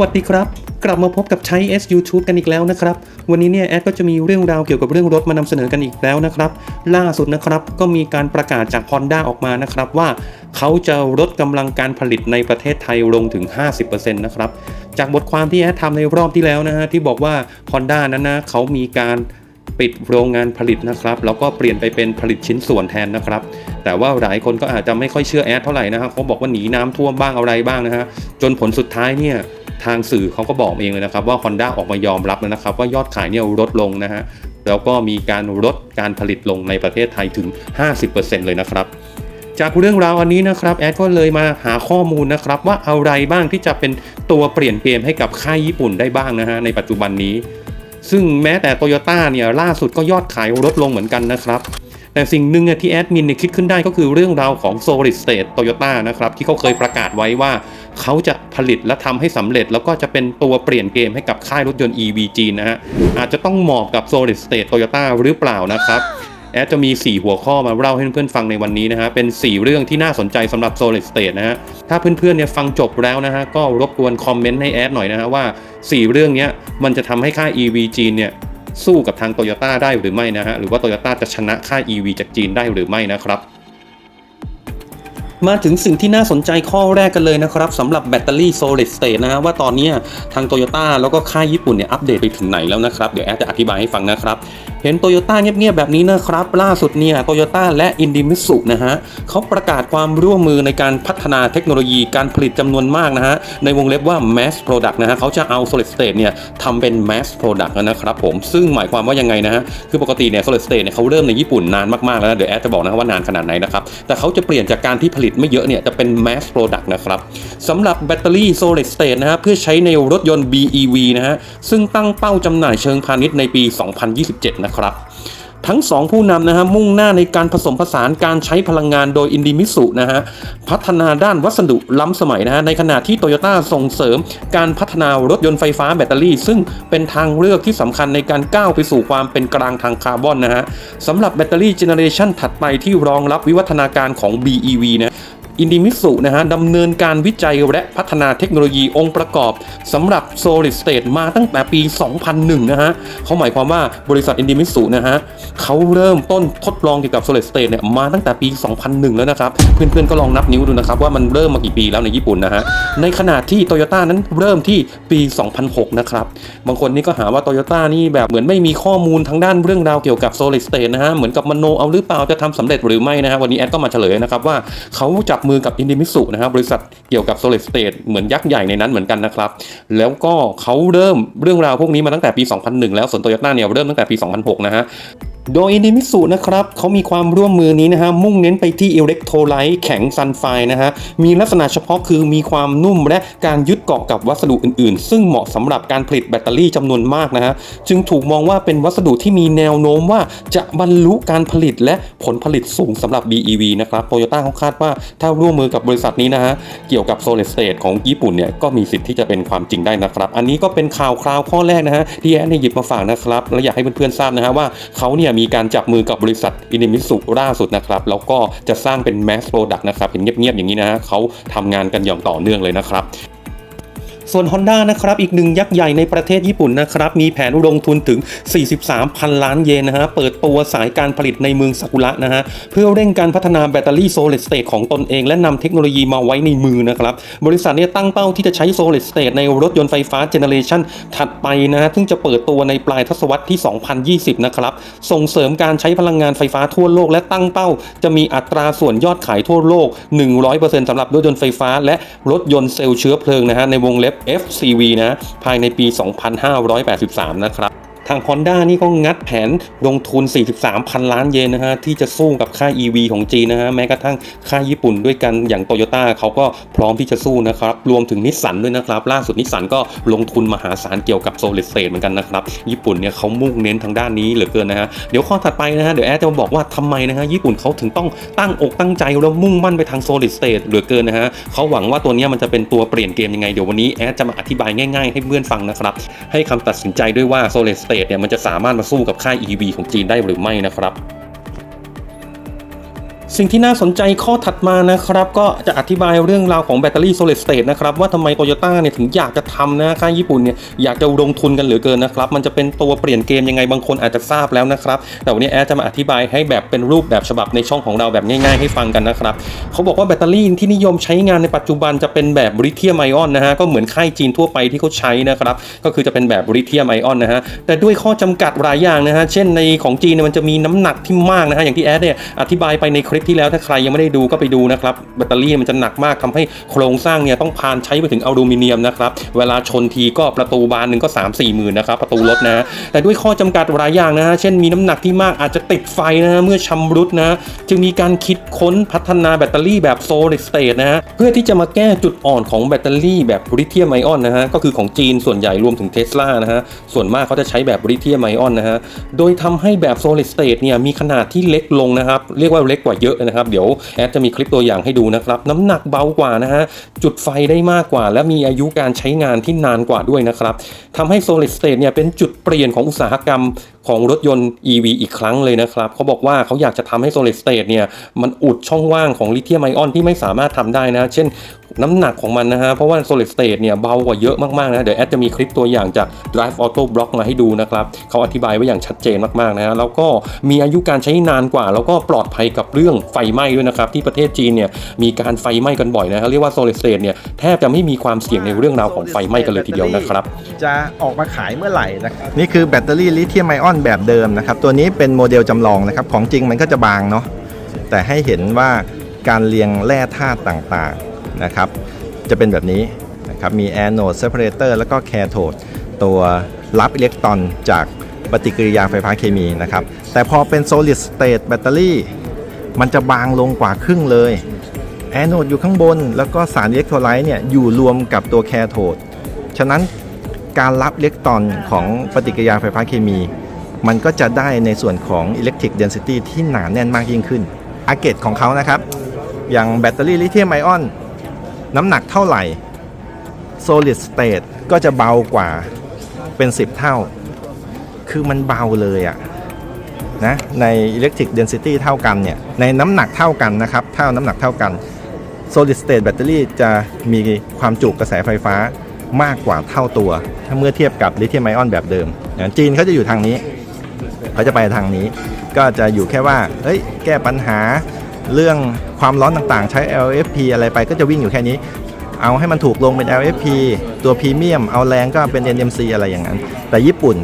วัสดีครับ กลับมาพบกับใช้ S YouTube กันอีกแล้วนะครับ วันนี้เนี่ยแอดก็จะมีเรื่องราวเกี่ยวกับเรื่องรถมานำเสนอกันอีกแล้วนะครับ ล่าสุดนะครับก็มีการประกาศจาก Honda ออกมานะครับว่าเขาจะลดกำลังการผลิตในประเทศไทยลงถึง 50%นะครับ จากบทความที่แอดทำในรอบที่แล้วนะฮะที่บอกว่า Honda นั้นนะเขามีการปิดโรงงานผลิตนะครับแล้วก็เปลี่ยนไปเป็นผลิตชิ้นส่วนแทนนะครับ แต่ว่าหลายคนก็อาจจะไม่ค่อยเชื่อแอดเท่าไหร่นะครับเขาบอกว่าหนีน้ำท่วมบ้างอะไรบ้างนะฮะจนผลสุดท้ายเนี่ย ทางสื่อเขาก็บอกเองเลยนะครับว่า Honda ออกมายอมรับแล้วนะครับ ว่ายอดขายเนี่ยลดลงนะฮะแล้วก็มีการลดการผลิตลงในประเทศไทยถึง 50%เลยนะครับจากเรื่องราวอันนี้นะครับแอดก็เลยมาหาข้อมูลนะครับว่าอะไรบ้างที่จะเป็นตัวเปลี่ยนเกมให้กับค่ายญี่ปุ่นได้บ้างนะฮะในปัจจุบันนี้ ซึ่งแม้แต่โตโยต้าเนี่ยล่าสุดก็ยอดขายลดลงเหมือนกันนะครับ แต่สิ่งหนึ่งที่แอดมินคิดขึ้นได้ก็คือเรื่องราวของ Solid State Toyota นะครับที่เขาเคยประกาศไว้ว่า เขาจะผลิตและทำให้สำเร็จ แล้วก็จะเป็นตัวเปลี่ยนเกมให้กับค่ายรถยนต์ EV จีนนะฮะ อาจจะต้องเหมาะกับ Solid State Toyota หรือเปล่านะครับ แอดจะมี 4 หัวข้อมาเล่าให้เพื่อนๆฟังในวันนี้นะฮะ เป็น 4 เรื่องที่น่าสนใจสำหรับ Solid State นะฮะ ถ้าเพื่อนๆเนี่ยฟังจบแล้วนะฮะ ก็รบกวนคอมเมนต์ให้แอดหน่อยนะฮะว่า 4 เรื่องนี้มันจะทำให้ค่าย EV จีนเนี่ยสู้กับทางโตโยต้าได้หรือไม่นะฮะ หรือว่าโตโยต้าจะชนะค่าย EV จากจีนได้หรือไม่นะครับ มาถึงสิ่งที่น่าสนใจข้อแรกกันเลยนะครับสำหรับแบตเตอรี่ solid state นะฮะว่าตอนนี้ทางโตโยต้าแล้วก็ค่ายญี่ปุ่นเนี่ยอัปเดตไปถึงไหนแล้วนะครับ เดี๋ยวแอดจะอธิบายให้ฟังนะครับเห็นโตโยต้าเงียบๆแบบนี้นะครับ ล่าสุดเนี่ยโตโยต้าและอินดิมิสุนะฮะเขาประกาศความร่วมมือในการพัฒนาเทคโนโลยีการผลิตจำนวนมากนะฮะ ในวงเล็บว่า mass product นะฮะเขาจะเอา solid state เนี่ยทำเป็น mass product นะครับผม ซึ่งหมายความว่ายังไงนะฮะ คือปกติเนี่ย solid state เนี่ยเขาเริ่มในญี่ปุ่นนานมากๆแล้วนะเดี๋ยวแอดจะบอกนะว่านานขนาดไหนนะครับ แต่เขาจะเปลี่ยนจากการที่ผลิตไม่เยอะเนี่ยจะเป็น mass product นะครับสำหรับแบตเตอรี่ solid state นะฮะเพื่อใช้ในรถยนต์ BEV นะฮะซึ่งตั้งเป้าจำหน่ายเชิงพาณิชย์ในปี 2027 นะครับ ทั้งสองผู้นำนะฮะมุ่งหน้าในการผสมผสานการใช้พลังงานโดยอินดิมิสุนะฮะพัฒนาด้านวัสดุล้ำสมัยนะฮะในขณะที่โตโยต้าส่งเสริม การพัฒนารถยนต์ไฟฟ้าแบตเตอรี่ ซึ่งเป็นทางเลือกที่สำคัญในการก้าวไปสู่ความเป็นกลางทางคาร์บอนนะฮะสำหรับแบตเตอรี่เจเนเรชันถัดไปที่รองรับวิวัฒนาการของ BEV นะ อินดิมิสุนะฮะดำเนินการวิจัยและพัฒนาเทคโนโลยีองค์ประกอบสำหรับ Solid State มาตั้งแต่ปี 2001 นะฮะเขาหมายความว่าบริษัทอินดิมิสุนะฮะเขาเริ่มต้นทดลองเกี่ยวกับ Solid State เนี่ยมาตั้งแต่ปี 2001 แล้วนะครับ เพื่อนๆก็ลองนับนิ้วดูนะครับว่ามันเริ่มมากี่ปีแล้วในญี่ปุ่นนะฮะในขณะที่โตโยต้านั้นเริ่มที่ปี 2006 นะครับบางคนนี่ก็หาว่าโตโยต้านี่แบบเหมือนไม่มีข้อมูลทางด้านเรื่องราวเกี่ยวกับ Solid State นะฮะเหมือนกับมโนเอาหรือเปล่าจะทำสำเร็จหรือไม่นะฮะวันนี้แอดก็มาเฉลยนะครับว่าเขาจับมือกับอินดิมิสุนะครับริษัทเกี่ยวกับ Solid State เหมือนยักษ์ใหญ่ในนั้นเหมือนกันนะครับ แล้วก็เขาเริ่มเรื่องราวพวกนี้มาตั้งแต่ปี 2001 แล้วส่วนโตโยต้าเนี่ยเริ่มตั้งแต่ปี 2006 นะฮะ โดยอินดิมิสุนะครับเขามีความร่วมมือนี้นะฮะมุ่งเน้นไปที่อิเล็กโทรไลต์แข็งซันไฟนะฮะมีลักษณะเฉพาะคือมีความนุ่มและการยึดเกาะกับวัสดุอื่นๆ ซึ่งเหมาะสำหรับการผลิตแบตเตอรี่จำนวนมากนะฮะจึงถูกมองว่าเป็นวัสดุที่มีแนวโน้มว่าจะบรรลุการผลิตและผลผลิตสูงสำหรับ BEV นะครับโตโยต้าเขาคาดว่าถ้าร่วมมือกับบริษัทนี้นะฮะเกี่ยวกับ Solid State ของญี่ปุ่นเนี่ยก็มีสิทธิ์ที่จะเป็นความจริงได้นะครับ อันนี้ก็เป็นข่าวคราวข้อแรกนะฮะที่แอนได้หยิบมาฝากนะครับและอยากให้เพื่อนๆทราบนะฮะว่าเขาเนี่ยมีการจับมือกับบริษัทอินิมิสุล่าสุดนะครับ แล้วก็จะสร้างเป็นแมสโปรดักต์นะครับ เห็นเงียบๆอย่างนี้นะฮะเขาทำงานกันอย่างต่อเนื่องเลยนะครับ ส่วน Honda นะครับอีกหนึ่งยักษ์ใหญ่ในประเทศญี่ปุ่นนะครับมีแผนลงทุนถึง 43พันล้านเยนนะฮะเปิดตัวสายการผลิตในเมืองซากุระนะฮะเพื่อเร่งการพัฒนาแบตเตอรี่ Solid State ของตนเอง และนำเทคโนโลยีมาไว้ในมือนะครับบริษัทเนี้ตั้งเป้าที่จะใช้ Solid State ในรถยนต์ไฟฟ้าเจเนอเรชันถัดไปนะฮะซึ่งจะเปิดตัวในปลายทศวรรษที่ 2020 นะครับส่งเสริมการใช้พลังงานไฟฟ้าทั่วโลก และตั้งเป้า จะมีอัตราส่วนยอดขายทั่วโลก 100%สำหรับรถยนต์ไฟฟ้า และรถยนต์เซลล์เชื้อเพลิงนะฮะในวงเล็บ FCV นะ ภายในปี 2583 นะครับ ทาง Honda นี่ก็งัดแผนลงทุน 43 พันล้านเยนนะฮะที่จะสู้กับค่าย EV ของจีนนะฮะแม้กระทั่งค่ายญี่ปุ่นด้วยกันอย่างโตโยต้าเขาก็พร้อมที่จะสู้นะครับ รวมถึงนิสสันด้วยนะครับ ล่าสุดนิสสันก็ลงทุนมหาศาลเกี่ยวกับ Solid State เหมือนกันนะครับ ญี่ปุ่นเนี่ยเขามุ่งเน้นทางด้านนี้เหลือเกินนะฮะเดี๋ยวข้อถัดไปนะฮะเดี๋ยวแอดจะมาบอกว่าทำไมนะฮะญี่ปุ่นเขาถึงต้องตั้งอกตั้งใจแล้วมุ่งมั่นไปทาง Solid State เหลือเกินนะฮะเขาหวังว่าตัวนี้มันจะเป็นตัวเปลี่ยนเกมยังไงเดี๋ยววันนี้แอดจะมาอธิบายง่าย ๆ ให้เพื่อนฟังนะครับให้คำตัดสินใจด้วยว่า Solid State เนี่ยมันจะสามารถมาสู้กับค่าย EV ของจีนได้หรือไม่นะครับ สิ่งที่น่าสนใจข้อถัดมานะครับก็จะอธิบายเรื่องราวของแบตเตอรี่ solid state นะครับว่าทำไมโตโยต้าเนี่ยถึงอยากจะทำนะค่ายญี่ปุ่นเนี่ยอยากจะลงทุนกันเหลือเกินนะครับมันจะเป็นตัวเปลี่ยนเกมยังไงบางคนอาจจะทราบแล้วนะครับแต่วันนี้แอดจะมาอธิบายให้แบบเป็นรูปแบบฉบับในช่องของเราแบบง่ายๆให้ฟังกันนะครับเขาบอกว่าแบตเตอรี่ที่นิยมใช้งานในปัจจุบันจะเป็นแบบลิเธียมไอออนนะฮะก็เหมือนค่ายจีนทั่วไปที่เขาใช้นะครับก็คือจะเป็นแบบลิเธียมไอออนนะฮะแต่ด้วยข้อจำกัดหลายอย่างนะฮะเช่นในของจีนเนี่ยมันจะมีน้ำหนักที่มากนะฮะอย่างที่แอดเนี่ยอธิบายไปในคลิปที่แล้วถ้าใครยังไม่ได้ดูก็ไปดูนะครับแบตเตอรี่มันจะหนักมากทำให้โครงสร้างเนี่ยต้องพานใช้ไปถึงอลูมิเนียมนะครับเวลาชนทีก็ประตูบานหนึ่งก็ 3 4หมื่นนะครับประตูรถนะแต่ด้วยข้อจำกัดหลายอย่างนะฮะเช่นมีน้ำหนักที่มากอาจจะติดไฟนะฮะเมื่อชำรุดนะฮะจึงมีการคิดค้นพัฒนาแบตเตอรี่แบบ solid state นะฮะเพื่อที่จะมาแก้จุดอ่อนของแบตเตอรี่แบบลิเธียมไอออนนะฮะก็คือของจีนส่วนใหญ่รวมถึงเทสลานะฮะส่วนมากเขาจะใช้แบบลิเธียมไอออนนะฮะโดยทำให้แบบ solid state เนี่ยมีขนาดที่เล็กลงนะครับเรียกว่าเล็กกว่าเยอะนะครับ เดี๋ยวแอดจะมีคลิปตัวอย่างให้ดูนะครับ น้ำหนักเบากว่านะฮะจุดไฟได้มากกว่า และมีอายุการใช้งานที่นานกว่าด้วยนะครับทำให้ solid state เนี่ยเป็นจุดเปลี่ยนของอุตสาหกรรมของรถยนต์ EV อีกครั้งเลยนะครับเขาบอกว่าเขาอยากจะทำให้ solid state เนี่ยมันอุดช่องว่างของลิเธียมไอออนที่ไม่สามารถทำได้นะ เช่น น้ำหนักของมันนะฮะ เพราะว่า solid state เนี่ยเบากว่าเยอะมากๆนะ เดี๋ยวแอดจะมีคลิปตัวอย่างจาก drive auto block มาให้ดูนะครับเขาอธิบายไว้อย่างชัดเจนมากๆนะฮะ แล้วก็มีอายุการใช้นานกว่า แล้วก็ปลอดภัยกับเรื่องไฟไหม้ด้วยนะครับ ที่ประเทศจีนเนี่ยมีการไฟไหม้กันบ่อยนะฮะเรียกว่า solid state เนี่ยแทบจะไม่มีความเสี่ยงในเรื่องราวของไฟไหม้กันเลยทีเดียวนะครับ จะออกมาขายเมื่อไหร่นะครับนี่คือแบตเตอรี่ลิเธียมไอออนแบบเดิมนะครับตัวนี้เป็นโมเดลจำลองนะครับของจริงมันก็จะบางเนาะแต่ให้เห็นว่าการเรียงแร่ธาตุต่าง นะครับจะเป็นแบบนี้นะครับมีแอนโ d ดเซปเรเตอร์แล้วก็แคโทดตัวรับอิเล็กตรอนจากปฏิกิริยาไฟฟ้าเคมีนะครับแต่พอเป็น solid state แบตเตอรี่มันจะบางลงกว่าครึ่งเลยแอนโ d ดอยู่ข้างบน แล้วก็สารอิเล็กโทรไลต์เนี่ยอยู่รวมกับตัวแคโทดฉะนั้นการรับอิเล็กตรอนของปฏิกิริยาไฟฟ้าเคมี มันก็จะได้ในส่วนของ electric density ที่หนาแน่นมากยิ่งขึ้นอาเกตของเขานะครับ อย่างแบตเตอรี่ลิเธียมไอออน น้ำหนักเท่าไหร่ solid state ก็จะเบากว่าเป็น 10 เท่า คือมันเบาเลยอะนะใน electric density เท่ากันเนี่ย ในน้ำหนักเท่ากันนะครับ เท่าน้ำหนักเท่ากัน solid state battery จะมีความจุกระแสไฟฟ้ามากกว่าเท่าตัว ถ้าเมื่อเทียบกับลิเธียมไอออนแบบเดิมอย่างจีนเขาจะอยู่ทางนี้ เขาจะไปทางนี้ ก็จะอยู่แค่ว่า เฮ้ย แก้ปัญหา เรื่องความร้อนต่างๆ ใช้ LFP อะไรไปก็จะวิ่งอยู่แค่นี้ เอาให้มันถูกลงเป็น LFP ตัวพรีเมียม เอาแรงก็เป็น NMC อะไรอย่างนั้น แต่ญี่ปุ่น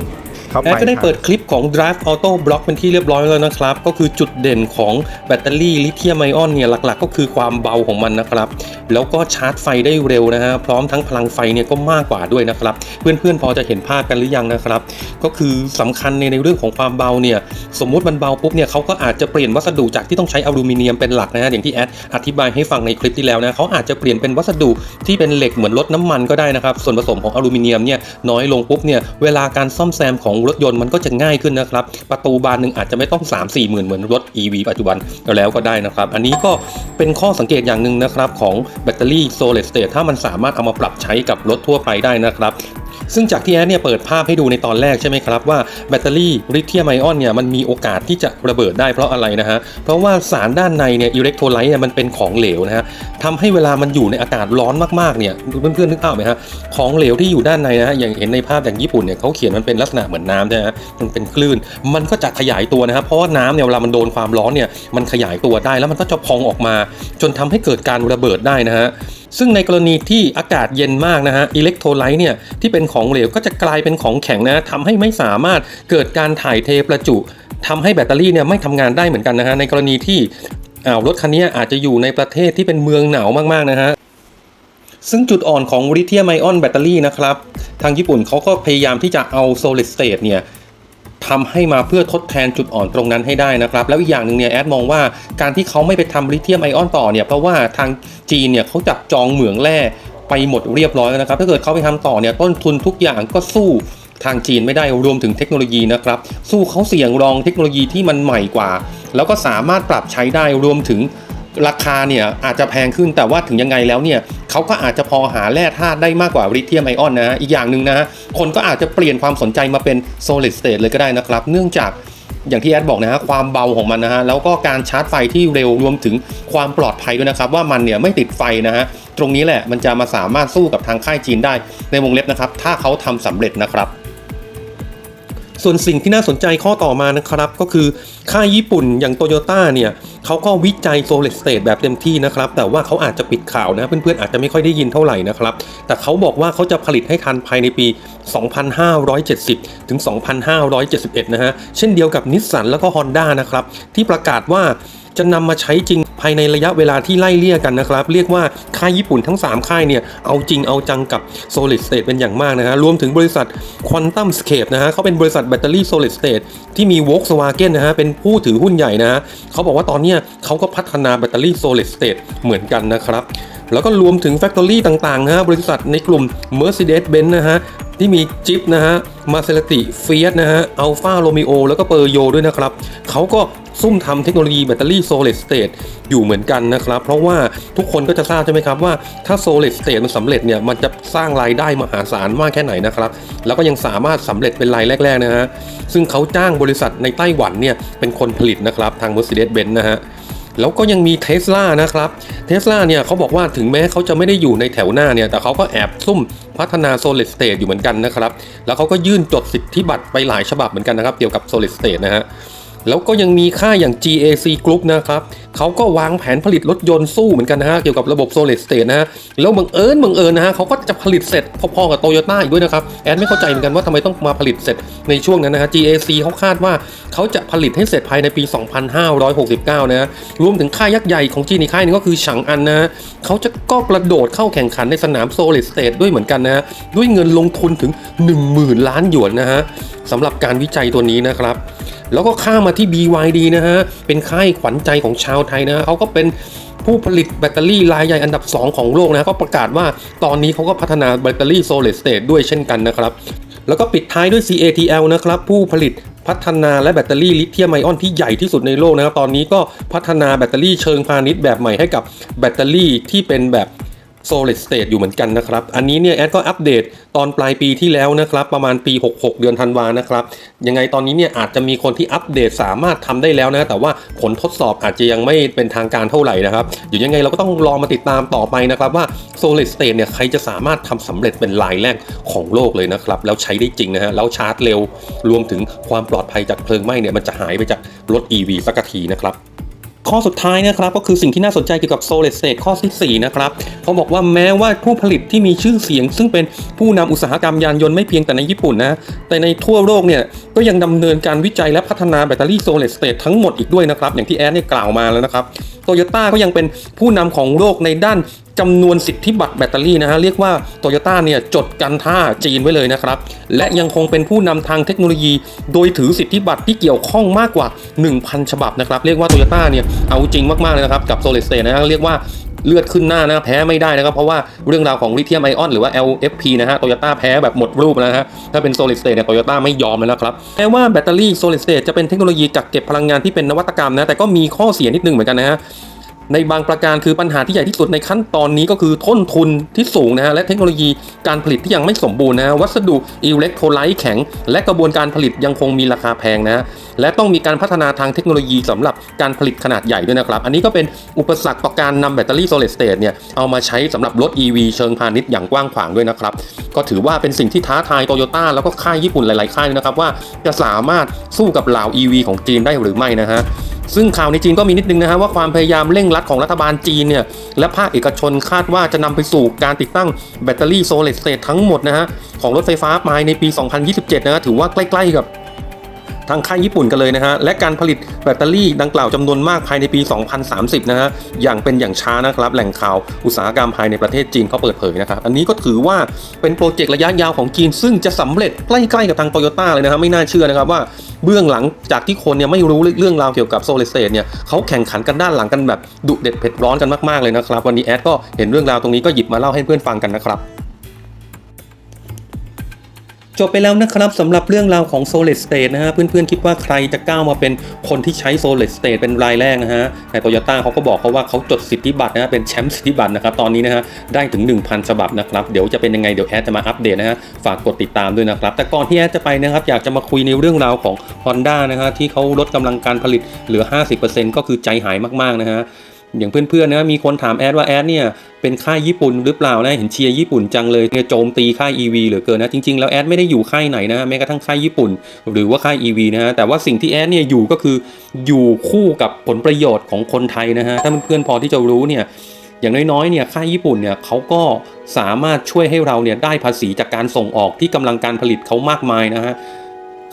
เขาแอไปดก็ได้เปิดคลิปของ Drive Auto Block เป็นที่เรียบร้อยแล้วนะครับ ก็คือจุดเด่นของแบตเตอรี่ลิเธียมไอออนเนี่ยหลักๆ ก็คือความเบาของมันนะครับ แล้วก็ชาร์จไฟได้เร็วนะฮะพร้อมทั้งพลังไฟเนี่ยก็มากกว่าด้วยนะครับ เพื่อนๆพอจะเห็นภาพกันหรือยังนะครับ ก็คือสำคัญในในเรื่องของความเบาเนี่ยสมมุติมันเบาปุ๊บเนี่ยเขาก็อาจจะเปลี่ยนวัสดุจากที่ต้องใช้อลูมิเนียมเป็นหลักนะฮะอย่างที่แอดอธิบายให้ฟังในคลิปที่แล้วนะเขาอาจจะเปลี่ยนเป็นวัสดุที่เป็นเหล็กเหมือนรถน้ำมันก็ได้นะครับส่วนผสมของอลูมิเนียมเนี่ยน้อยลงปุ๊บเนี่ยเวลาการซ่อมแซมของรถยนต์มันก็จะง่ายขึ้นนะครับ ประตูบานหนึ่งอาจจะไม่ต้อง 3 4หมื่นเหมือนรถ EV ปัจจุบันแล้วก็ได้นะครับ อันนี้ก็เป็นข้อสังเกตอย่างหนึ่งนะครับของแบตเตอรี่โซลิดสเตทถ้ามันสามารถเอามาปรับใช้กับรถทั่วไปได้นะครับ ซึ่งจากที่แอดเนี่ยเปิดภาพให้ดูในตอนแรกใช่ไหมครับว่าแบตเตอรี่ลิเธียมไอออนเนี่ยมันมีโอกาสที่จะระเบิดได้เพราะอะไรนะฮะเพราะว่าสารด้านในเนี่ยอิเล็กโทรไลต์เนี่ยมันเป็นของเหลวนะฮะทำให้เวลามันอยู่ในอากาศร้อนมากๆเนี่ยเพื่อนๆนึกภาพไหมฮะของเหลวที่อยู่ด้านในนะฮะอย่างเห็นในภาพอย่างญี่ปุ่นเนี่ยเขาเขียนมันเป็นลักษณะเหมือนน้ำใช่ไหมฮะมันเป็นคลื่น มันก็จะขยายตัวนะครับเพราะว่าน้ำเนี่ยเวลามันโดนความร้อนเนี่ยมันขยายตัวได้แล้วมันก็จะพองออกมา จนทำให้เกิดการระเบิดได้นะฮะ ซึ่งในกรณีที่อากาศเย็นมากนะฮะอิเล็กโทรไลต์เนี่ยที่เป็นของเหลวก็จะกลายเป็นของแข็งนะทำให้ไม่สามารถเกิดการถ่ายเทประจุทำให้แบตเตอรี่เนี่ยไม่ทำงานได้เหมือนกันนะฮะในกรณีที่อ้าวรถคันนี้อาจจะอยู่ในประเทศที่เป็นเมืองหนาวมากๆนะฮะซึ่งจุดอ่อนของลิเธียมไอออนแบตเตอรี่นะครับ ทางญี่ปุ่นเขาก็พยายามที่จะเอา solid state เนี่ย ทำให้มาเพื่อทดแทนจุดอ่อนตรงนั้นให้ได้นะครับ แล้วอีกอย่างหนึ่งเนี่ยแอดมองว่าการที่เขาไม่ไปทำลิเธียมไอออนต่อเนี่ยเพราะว่าทางจีนเนี่ยเขาจับจองเหมืองแร่ไปหมดเรียบร้อยแล้วนะครับ ถ้าเกิดเขาไปทำต่อเนี่ยต้นทุนทุกอย่างก็สู้ทางจีนไม่ได้รวมถึงเทคโนโลยีนะครับ สู้เขาเสี่ยงรองเทคโนโลยีที่มันใหม่กว่า แล้วก็สามารถปรับใช้ได้รวมถึง ราคาเนี่ยอาจจะแพงขึ้นแต่ว่าถึงยังไงแล้วเนี่ยเขาก็อาจจะพอหาแร่ธาตุได้มากกว่าลิเธียมไอออนนะฮะอีกอย่างหนึ่งนะฮะคนก็อาจจะเปลี่ยนความสนใจมาเป็น solid state เลยก็ได้นะครับ เนื่องจากอย่างที่แอดบอกนะฮะความเบาของมันนะฮะแล้วก็การชาร์จไฟที่เร็วรวมถึงความปลอดภัยด้วยนะครับ ว่ามันเนี่ยไม่ติดไฟนะฮะตรงนี้แหละมันจะมาสามารถสู้กับทางค่ายจีนได้ในวงเล็บนะครับ ถ้าเขาทำสำเร็จนะครับ ส่วนสิ่งที่น่าสนใจข้อต่อมานะครับ ก็คือค่ายญี่ปุ่นอย่างโตโยต้าเนี่ยเขาก็วิจัยโซลิดสเตทแบบเต็มที่นะครับ แต่ว่าเขาอาจจะปิดข่าวนะ เพื่อนๆอาจจะไม่ค่อยได้ยินเท่าไหร่นะครับ แต่เขาบอกว่าเขาจะผลิตให้ทันภายในปี 2570 ถึง 2571 นะฮะ เช่นเดียวกับนิสสันแล้วก็ฮอนด้านะครับ ที่ประกาศว่า จะนำมาใช้จริงภายในระยะเวลาที่ไล่เลี่ยกันนะครับ เรียกว่าค่ายญี่ปุ่นทั้ง 3 ค่ายเนี่ย เอาจริงเอาจังกับ solid state เป็นอย่างมากนะฮะรวมถึงบริษัท Quantum Scape นะฮะเขาเป็นบริษัทแบตเตอรี่ solid state ที่มี Volkswagen นะฮะเป็นผู้ถือหุ้นใหญ่นะฮะเขาบอกว่าตอนนี้เขาก็พัฒนาแบตเตอรี่ solid state เหมือนกันนะครับแล้วก็รวมถึงแฟคทอรี่ต่างๆนะฮะบริษัทในกลุ่ม Mercedes-Benz นะฮะที่มีจิปนะฮะมาเซ r ติเฟียสนะฮะอัลฟาโรมิโอแล้วก็เปอร์โยด้วยนะครับเขาก็ ซุ่มทำเทคโนโลยีแบตเตอรี่ solid state อยู่เหมือนกันนะครับ เพราะว่าทุกคนก็จะทราบใช่ไหมครับว่าถ้า solid state มันสำเร็จเนี่ยมันจะสร้างรายได้มหาศาลมากแค่ไหนนะครับ แล้วก็ยังสามารถสำเร็จเป็นรายแรกๆนะฮะซึ่งเขาจ้างบริษัทในไต้หวันเนี่ยเป็นคนผลิตนะครับทาง Mercedes-Benz นะฮะแล้วก็ยังมีเท s l a นะครับเท s l a เนี่ยเขาบอกว่าถึงแม้เขาจะไม่ได้อยู่ในแถวหน้าเนี่ย แต่เขาก็แอบซุ่มพัฒนา solid state อยู่เหมือนกันนะครับ แล้วเขาก็ยื่นจดสิทธิบัตรไปหลายฉบับเหมือนกันนะครับ เกี่ยวกับ solid state นะฮะ แล้วก็ยังมีค่ายอย่าง GAC Group นะครับเขาก็วางแผนผลิตรถยนต์สู้เหมือนกันนะฮะ เกี่ยวกับระบบ solid state นะฮะ แล้วบังเอิญบังเอิญนะฮะเขาก็จะผลิตเสร็จพอๆกับโตโยต้าอีกด้วยนะครับ แอนไม่เข้าใจเหมือนกันว่าทำไมต้องมาผลิตเสร็จในช่วงนั้นนะฮะ GAC เขาคาดว่าเขาจะผลิตให้เสร็จภายในปี 2569 นะฮะ รวมถึงค่ายยักษ์ใหญ่ของจีนอีกค่ายนึงก็คือฉางอันนะฮะเขาจะก็กระโดดเข้าแข่งขันในสนาม solid state ด้วยเหมือนกันนะฮะด้วยเงินลงทุนถึง 10,000 ล้านหยวนนะฮะสำหรับการวิจัยตัวนี้นะครับ แล้วก็ข้ามมาที่ BYD นะฮะ เป็นค่ายขวัญใจของชาวไทยนะะเขาก็เป็นผู้ผลิตแบตเตอรี่รายใหญ่อันดับ 2 ของโลกนะะก็ประกาศว่าตอนนี้เขาก็พัฒนาแบตเตอรี่ solid state ด้วยเช่นกันนะครับแล้วก็ปิดท้ายด้วย CATL นะครับผู้ผลิตพัฒนาและแบตเตอรี่ลิเธียมไอออนที่ใหญ่ที่สุดในโลกนะครับ ตอนนี้ก็พัฒนาแบตเตอรี่เชิงพาณิชย์แบบใหม่ให้กับแบตเตอรี่ที่เป็นแบบ solid state อยู่เหมือนกันนะครับ อันนี้เนี่ยแอดก็อัปเดตตอนปลายปีที่แล้วนะครับ ประมาณปี 66 เดือนธันวานะครับ ยังไงตอนนี้เนี่ยอาจจะมีคนที่อัปเดตสามารถทำได้แล้วนะ แต่ว่าผลทดสอบอาจจะยังไม่เป็นทางการเท่าไหร่นะครับเดี๋ยวยังไงเราก็ต้องรอมาติดตามต่อไปนะครับว่า solid state เนี่ยใครจะสามารถทำสำเร็จเป็นรายแรกของโลกเลยนะครับ แล้วใช้ได้จริงนะฮะแล้วชาร์จเร็ว รวมถึงความปลอดภัยจากเพลิงไหม้เนี่ยมันจะหายไปจากรถ EV สักทีนะครับ ข้อสุดท้ายนะครับก็คือสิ่งที่น่าสนใจเกี่ยวกับ solid state ข้อที่4นะครับเขาบอกว่าแม้ว่าผู้ผลิตที่มีชื่อเสียง ซึ่งเป็นผู้นำอุตสาหกรรมยานยนต์ไม่เพียงแต่ในญี่ปุ่นนะแต่ในทั่วโลกเนี่ยก็ยังดำเนินการวิจัยและพัฒนาแบตเตอรี่ solid state ทั้งหมดอีกด้วยนะครับ อย่างที่แอดเนี่ยกล่าวมาแล้วนะครับโตโยต้าก็ยังเป็นผู้นำของโลกในด้าน จำนวนสิทธิบัตรแบตเตอรี่นะฮะเรียกว่าโตโยต้าเนี่ยจดกันท่าจีนไว้เลยนะครับ และยังคงเป็นผู้นำทางเทคโนโลยี โดยถือสิทธิบัตรที่เกี่ยวข้องมากกว่า 1,000 ฉบับนะครับ เรียกว่าโตโยต้าเนี่ยเอาจริงมากๆเลยนะครับกับ solid state นะฮะเรียกว่าเลือดขึ้นหน้านะแพ้ไม่ได้นะครับ เพราะว่าเรื่องราวของลิเธียมไอออนหรือว่า LFP นะฮะโตโยต้าแพ้แบบหมดรูปนะฮะถ้าเป็น solid state เนี่ยโตโยต้าไม่ยอมเลยนะครับแม้ว่าแบตเตอรี่ solid state จะเป็นเทคโนโลยีกักเก็บพลังงานที่เป็นนวัตกรรมนะแต่ก็มีข้อเสียนิดนึงเหมือนกันนะฮะ ในบางประการคือปัญหาที่ใหญ่ที่สุดในขั้นตอนนี้ก็คือต้นทุนที่สูงนะฮะและเทคโนโลยีการผลิตที่ยังไม่สมบูรณ์นะฮะวัสดุอิเล็กโทรไลต์แข็ง และกระบวนการผลิตยังคงมีราคาแพงนะฮะและต้องมีการพัฒนาทางเทคโนโลยีสำหรับการผลิตขนาดใหญ่ด้วยนะครับ อันนี้ก็เป็นอุปสรรคต่อการนำแบตเตอรี่ solid state เนี่ยเอามาใช้สำหรับรถ EV เชิงพาณิชย์อย่างกว้างขวางด้วยนะครับ ก็ถือว่าเป็นสิ่งที่ท้าทายโตโยต้าแล้วก็ค่ายญี่ปุ่นหลาย ๆ ค่ายนะครับว่าจะสามารถสู้กับเหล่า EV ของจีนได้หรือไม่นะฮะซึ่งข่าวในจีนก็มีนิดนึงนะฮะว่าความพยายามเร่งรัดของรัฐบาลจีนเนี่ยและภาคเอกชนคาดว่าจะนำไปสู่การติดตั้งแบตเตอรี่โซลิดสเตททั้งหมดนะฮะของรถไฟฟ้าภายในปี 2027 นะฮะถือว่าใกล้ ๆ กับางค่ายญี่ปุ่นกันเลยนะฮะและการผลิตแบตเตอรี่ดังกล่าวจำนวนมากภายในปี 2030 นะฮะอย่างเป็นอย่างช้านะครับแหล่งข่าวอุตสาหกรรมภายในประเทศจีนเขาเปิดเผยนะครับอันนี้ก็ถือว่าเป็นโปรเจกต์ระยะยาวของจีน ซึ่งจะสำเร็จใกล้ๆกับทางโตโยต้าเลยนะครับไม่น่าเชื่อนะครับว่าเบื้องหลังจากที่คนเนี่ยไม่รู้เรื่องราวเกี่ยวกับโซลิดสเตทเนี่ยเขาแข่งขันกันด้านหลังกันแบบดุเด็ดเผ็ดร้อนกันมากๆเลยนะครับ วันนี้แอดก็เห็นเรื่องราวตรงนี้ก็หยิบมาเล่าให้เพื่อนฟังกันนะครับ จบไปแล้วนะครับสำหรับเรื่องราวของ Solid State นะฮะเพื่อนๆคิดว่าใครจะก้าวมาเป็นคนที่ใช้ Solid State เป็นรายแรกนะฮะแต่โตโยต้าเขาก็บอกเขาว่าเขาจดสิทธิบัตรนะฮะเป็นแชมป์สิทธิบัตรนะครับตอนนี้นะฮะได้ถึง 1,000 ฉบับนะครับเดี๋ยวจะเป็นยังไงเดี๋ยวแอดจะมาอัปเดตนะฮะฝากกดติดตามด้วยนะครับแต่ก่อนที่แอดจะไปนะครับอยากจะมาคุยในเรื่องราวของ Honda นะฮะที่เขาลดกำลังการผลิตเหลือ 50%ก็คือใจหายมากๆนะฮะ อย่างเพื่อนๆนะมีคนถามแอดว่าแอดเนี่ยเป็นค่ายญี่ปุ่นหรือเปล่านะเห็นเชียร์ญี่ปุ่นจังเลยเนี่ยโจมตีค่าย EV เหลือเกินนะจริงๆแล้วแอดไม่ได้อยู่ค่ายไหนนะแม้กระทั่งค่ายญี่ปุ่น หรือว่าค่าย EV นะฮะแต่ว่าสิ่งที่แอดเนี่ยอยู่ก็คืออยู่คู่กับผลประโยชน์ของคนไทยนะฮะถ้าเพื่อนๆพอที่จะรู้เนี่ยอย่างน้อยๆ เนี่ย ค่ายญี่ปุ่น เนี่ยเขาก็สามารถช่วยให้เรา เนี่ย ได้ภาษีจากการส่งออกที่กำลังการผลิตเขามากมายนะฮะ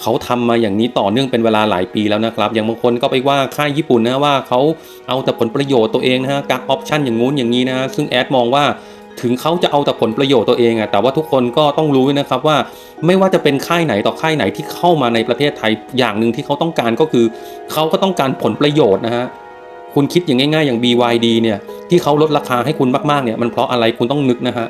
เขาทำมาอย่างนี้ต่อเนื่องเป็นเวลาหลายปีแล้วนะครับ อย่างบางคนก็ไปว่าค่ายญี่ปุ่นนะว่าเขาเอาแต่ผลประโยชน์ตัวเองนะฮะกักออปชันอย่างงู้นอย่างนี้นะฮะซึ่งแอดมองว่าถึงเขาจะเอาแต่ผลประโยชน์ตัวเองอะแต่ว่าทุกคนก็ต้องรู้นะครับว่าไม่ว่าจะเป็นค่ายไหนต่อค่ายไหนที่เข้ามาในประเทศไทยอย่างหนึ่งที่เขาต้องการก็คือ เขาก็ต้องการผลประโยชน์นะฮะคุณคิดอย่างง่ายๆ อย่าง BYD เนี่ยที่เขาลดราคาให้คุณมากๆเนี่ยมันเพราะอะไรคุณต้องนึกนะฮะ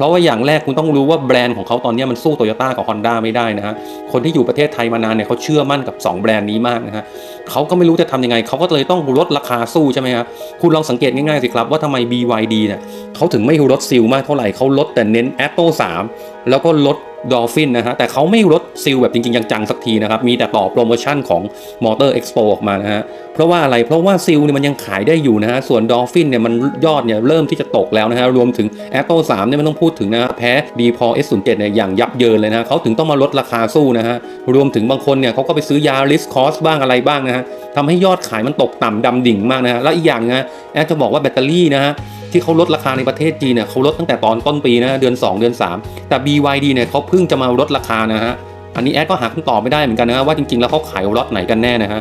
เพราะว่าอย่างแรกคุณต้องรู้ว่าแบรนด์ของเขาตอนนี้มันสู้โตโยต้ากับฮอนด้าไม่ได้นะฮะคนที่อยู่ประเทศไทยมานานเนี่ยเขาเชื่อมั่นกับ 2 แบรนด์นี้มากนะฮะเขาก็ไม่รู้จะทำยังไงเขาก็เลยต้องลดราคาสู้ใช่ไหมครับคุณลองสังเกตง่ายๆสิครับว่าทำไม BYD เนี่ยเขาถึงไม่ลดซิลมากเท่าไหร่เขาลดแต่เน้น Atto 3 แล้วก็ลด ดอลฟินนะฮะแต่เขาไม่ลดซิลแบบจริง ๆ จังๆสักทีนะครับมีแต่ต่อโปรโมชั่นของ Motor Expo ออกมานะฮะเพราะว่าอะไรเพราะว่าซิลเนี่ยมันยังขายได้อยู่นะฮะส่วนดอลฟินเนี่ยมันยอดเนี่ยเริ่มที่จะตกแล้วนะฮะรวมถึง a t t o 3เนี่ยไม่ต้องพูดถึงนะฮะแพ้ดีพอ S07 เจ็ดเนี่ยอย่างยับเยินเลยนะเขาถึงต้องมาลดราคาสู้นะฮะรวมถึงบางคนเนี่ยเขาก็ไปซื้อยาริสคอสบ้างอะไรบ้างนะฮะทำให้ยอดขายมันตกต่ำดำดิ่งมากนะฮะแล้วอีกอย่างนะแอดจะบอกว่าแบตเตอรี่นะฮะที่เขาลดราคาในประเทศจีนเนี่ยเขาลดตั้งแต่ตอนต้นปีนะเดือน 2 เดือน 3 แต่ BYD เนี่ยเขาเพิ่งจะมาลดราคานะฮะอันนี้แอดก็หาคำตอบไม่ได้เหมือนกันนะฮะว่าจริงๆแล้วเขาขายล็อตไหนกันแน่นะฮะ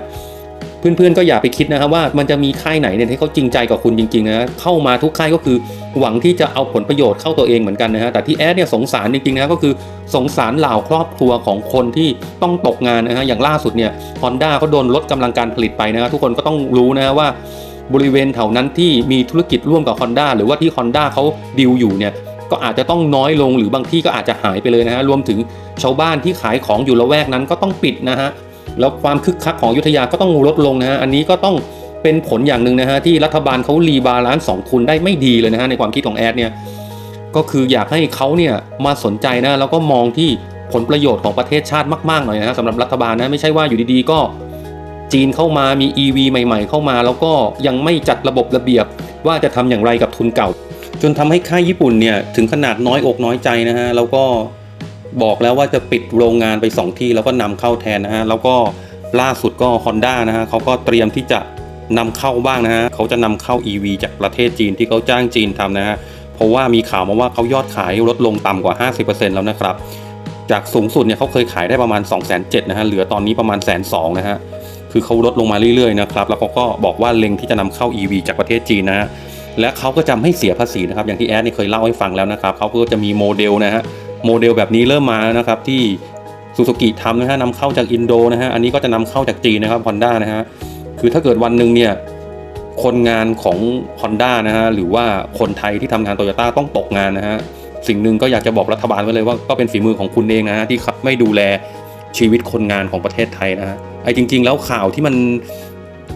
เพื่อนๆก็อย่าไปคิดนะครับว่ามันจะมีค่ายไหนเนี่ยที่เขาจริงใจกับคุณจริงๆนะเข้ามาทุกค่ายก็คือหวังที่จะเอาผลประโยชน์เข้าตัวเองเหมือนกันนะฮะแต่ที่แอดเนี่ยสงสารจริงๆนะก็คือสงสารเหล่าครอบครัวของคนที่ต้องตกงานนะฮะอย่างล่าสุดเนี่ยฮอนด้าเขาโดนลดกำลังการผลิตไปนะฮะทุกคนก็ต้องรู้นะฮะว่าบริเวณแถวนั้นที่มีธุรกิจร่วมกับ Honda หรือว่าที่ Honda เขาดิวอยู่เนี่ย ก็อาจจะต้องน้อยลงหรือบางที่ก็อาจจะหายไปเลยนะฮะรวมถึงชาวบ้านที่ขายของอยู่ละแวกนั้นก็ต้องปิดนะฮะแล้วความคึกคักของยุทธยาก็ต้องลดลงนะฮะอันนี้ก็ต้องเป็นผลอย่างหนึ่งนะฮะที่รัฐบาลเขารีบาลานซ์สองทุนได้ไม่ดีเลยนะฮะในความคิดของแอดเนี่ยก็คืออยากให้เขาเนี่ยมาสนใจนะแล้วก็มองที่ผลประโยชน์ของประเทศชาติมากๆหน่อยนะฮะสำหรับรัฐบาลนะไม่ใช่ว่าอยู่ดีๆ ก็จีนเข้ามามี EV ใหม่ ๆ เข้ามา แล้วก็ยังไม่จัดระบบระเบียบว่าจะทำอย่างไรกับทุนเก่า จนทำให้ค่ายญี่ปุ่นเนี่ยถึงขนาดน้อยอกน้อยใจนะฮะแล้วก็บอกแล้วว่าจะปิดโรงงานไป 2 ที่แล้วก็นำเข้าแทนนะฮะแล้วก็ล่าสุดก็ Honda นะฮะเขาก็เตรียมที่จะนำเข้าบ้างนะฮะเขาจะนำเข้า EV จากประเทศจีนที่เขาจ้างจีนทำนะฮะเพราะว่ามีข่าวมาว่าเขายอดขายลดลงต่ำกว่า 50%แล้วนะครับ จากสูงสุดเนี่ยเขาเคยขายได้ประมาณ 2 7 0 0 0นะฮะเหลือตอนนี้ประมาณแสนสองนะฮะคือเขาลดลงมาเรื่อยๆนะครับแล้วเขาก็บอกว่าเล็งที่จะนำเข้า EV จากประเทศจีนนะฮะ และเขาก็จะไม่เสียภาษีนะครับ อย่างที่แอดนี่เคยเล่าให้ฟังแล้วนะครับเขาก็จะมีโมเดลนะฮะโมเดลแบบนี้เริ่มมาแล้วนะครับที่ซูซูกิทำนะฮะนำเข้าจากอินโดนะฮะอันนี้ก็จะนำเข้าจากจีนนะครับ Honda นะฮะคือถ้าเกิดวันหนึ่งเนี่ยคนงานของ Honda นะฮะหรือว่าคนไทยที่ทำงานโตโยต้าต้องตกงานนะฮะสิ่งหนึ่งก็อยากจะบอกรัฐบาลไว้เลยว่าก็เป็นฝีมือของคุณเองนะฮะที่ไม่ดูแลชีวิตคนงานของประเทศไทยนะฮะไอ้จริง ๆ แล้วข่าวที่มัน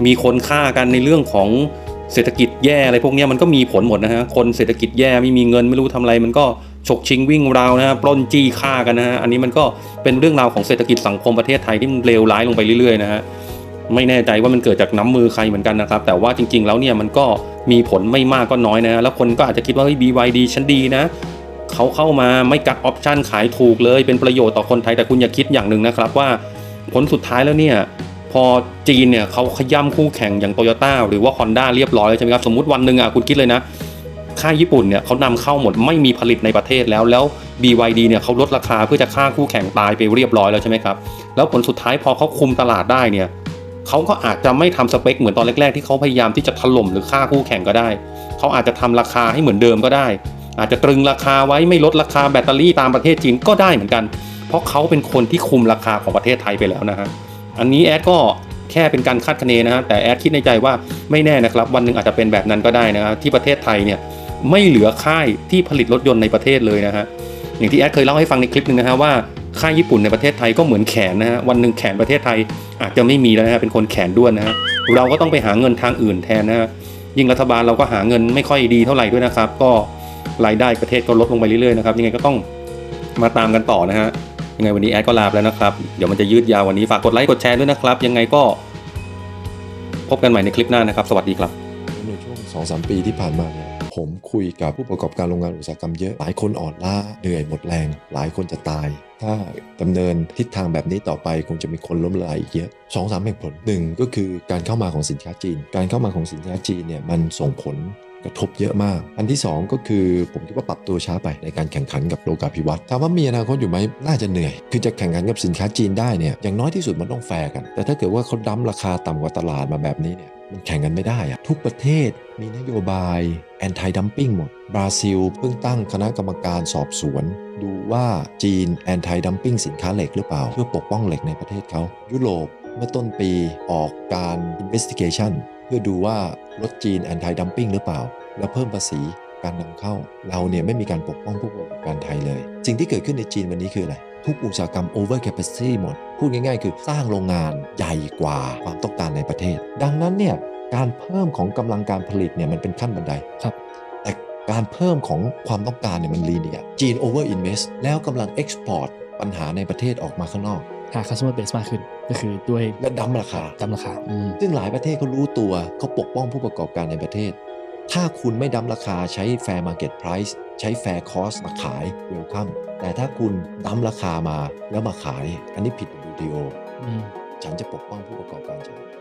มีคนฆ่ากันในเรื่องของ เศรษฐกิจแย่อะไรพวกนี้มันก็มีผลหมดนะฮะ คนเศรษฐกิจแย่ไม่มีเงินไม่รู้ทำอะไร มันก็ฉกชิงวิ่งราวนะฮะปล้นจี้ฆ่ากันนะฮะ อันนี้มันก็เป็นเรื่องราวของเศรษฐกิจสังคมประเทศไทยที่มันเลวร้ายลงไปเรื่อยๆนะฮะ ไม่แน่ใจว่ามันเกิดจากน้ำมือใครเหมือนกันนะครับ แต่ว่าจริง ๆ แล้วเนี่ยมันก็มีผลไม่มากก็น้อยนะ แล้วคนก็อาจจะคิดว่าเฮ้ย BYD ฉันดีนะเขาเข้ามาไม่กักออปชันขายถูกเลย เป็นประโยชน์ต่อคนไทยแต่คุณอย่าคิดอย่างหนึ่งนะครับว่าผลสุดท้ายแล้วเนี่ย พอจีนเนี่ยเขาขย่ำคู่แข่งอย่างโตโยต้าหรือว่า Honda เรียบร้อยแล้วใช่ไหมครับ สมมติวันหนึ่งอะคุณคิดเลยนะ ค่ายญี่ปุ่นเนี่ยเขานำเข้าหมดไม่มีผลิตในประเทศแล้วแล้ว BYD เนี่ยเขาลดราคาเพื่อจะฆ่าคู่แข่งตายไปเรียบร้อยแล้วใช่ไหมครับแล้วผลสุดท้ายพอเขาคุมตลาดได้เนี่ยเขาก็อาจจะไม่ทำสเปคเหมือนตอนแรกๆ ที่เขาพยายามที่จะถล่มหรือฆ่าคู่แข่งก็ได้ เขาอาจจะทำราคาให้เหมือนเดิมก็ได้ อาจจะตรึงราคาไว้ไม่ลดราคาแบตเตอรี่ตามประเทศจีนก็ได้เหมือนกัน เพราะเขาเป็นคนที่คุมราคาของประเทศไทยไปแล้วนะฮะ อันนี้แอดก็แค่เป็นการคาดคะเนนะฮะแต่แอดคิดในใจว่าไม่แน่นะครับ วันหนึ่งอาจจะเป็นแบบนั้นก็ได้นะฮะที่ประเทศไทยเนี่ยไม่เหลือค่ายที่ผลิตรถยนต์ในประเทศเลยนะฮะอย่างที่แอดเคยเล่าให้ฟังในคลิปหนึ่งนะฮะว่าค่ายญี่ปุ่นในประเทศไทยก็เหมือนแขนนะฮะวันหนึ่งแขนประเทศไทยอาจจะไม่มีแล้วนะฮะเป็นคนแขนด้วนนะฮะเราก็ต้องไปหาเงินทางอื่นแทนนะฮะยิ่งรัฐบาลเราก็หาเงินไม่ค่อยดีเท่าไหร่ด้วยนะครับ ก็รายได้ประเทศก็ลดลงไปเรื่อยๆนะครับยังไงก็ต้องมาตามกันต่อนะฮะ ยังไงวันนี้แอดก็ลาไปแล้วนะครับ เดี๋ยวมันจะยืดยาววันนี้ฝากกดไลค์กดแชร์ด้วยนะครับ ยังไงก็พบกันใหม่ในคลิปหน้านะครับ สวัสดีครับในช่วง2อสปีที่ผ่านมาเนี่ยผมคุยกับผู้ประกอบการโรงงานอุตสาหกรรมเยอะหลายคนอ่อนล้าเหนื่อยหมดแรง หลายคนจะตาย ถ้าดำเนินทิศทางแบบนี้ต่อไปคงจะมีคนล้มละลายอีกเยอะสองสามเหตุผลหนึ่งก็คือการเข้ามาของสินค้าจีน การเข้ามาของสินค้าจีนเนี่ยมันส่งผล กระทบเยอะมาก อันที่ 2 ก็คือผมคิดว่าปรับตัวช้าไปในการแข่งขันกับโลกาภิวัตน์ถามว่ามีอนาคตอยู่ไหมน่าจะเหนื่อย คือจะแข่งขันกับสินค้าจีนได้เนี่ยอย่างน้อยที่สุดมันต้องแฟร์กัน แต่ถ้าเกิดว่าเขาดั้มราคาต่ำกว่าตลาดมาแบบนี้เนี่ยมันแข่งกันไม่ได้อะทุกประเทศมีนโยบาย anti dumping หมด บราซิลเพิ่งตั้งคณะกรรมการสอบสวน ดูว่าจีน anti dumping สินค้าเหล็กหรือเปล่า เพื่อปกป้องเหล็กในประเทศเขายุโรปเมื่อต้นปีออกการ investigation เพื่อดูว่ารถจีน anti dumping หรือเปล่า แล้วเพิ่มภาษีการนำเข้า เราเนี่ยไม่มีการปกป้องผู้ประกอบการไทยเลย สิ่งที่เกิดขึ้นในจีนวันนี้คืออะไร ทุกอุตสาหกรรม over capacity หมด พูดง่ายๆ คือสร้างโรงงานใหญ่กว่าความต้องการในประเทศ ดังนั้นเนี่ยการเพิ่มของกำลังการผลิตเนี่ยมันเป็นขั้นบันไดครับแต่การเพิ่มของความต้องการเนี่ยมันลีเนียจีน over invest แล้วกำลัง export ปัญหาในประเทศออกมาข้างนอก หา customer base มากขึ้น ก็คือด้วยและดั้มราคาตามราคาอืมซึ่งหลายประเทศเขารู้ตัวเขาปกป้องผู้ประกอบการในประเทศ ถ้าคุณไม่ดั้มราคาใช้ fair market price ใช้ fair cost มาขายเวลคัมแต่ถ้าคุณดั้มราคามาแล้วมาขาย อันนี้ผิด WTO อืมฉันจะปกป้องผู้ประกอบการฉัน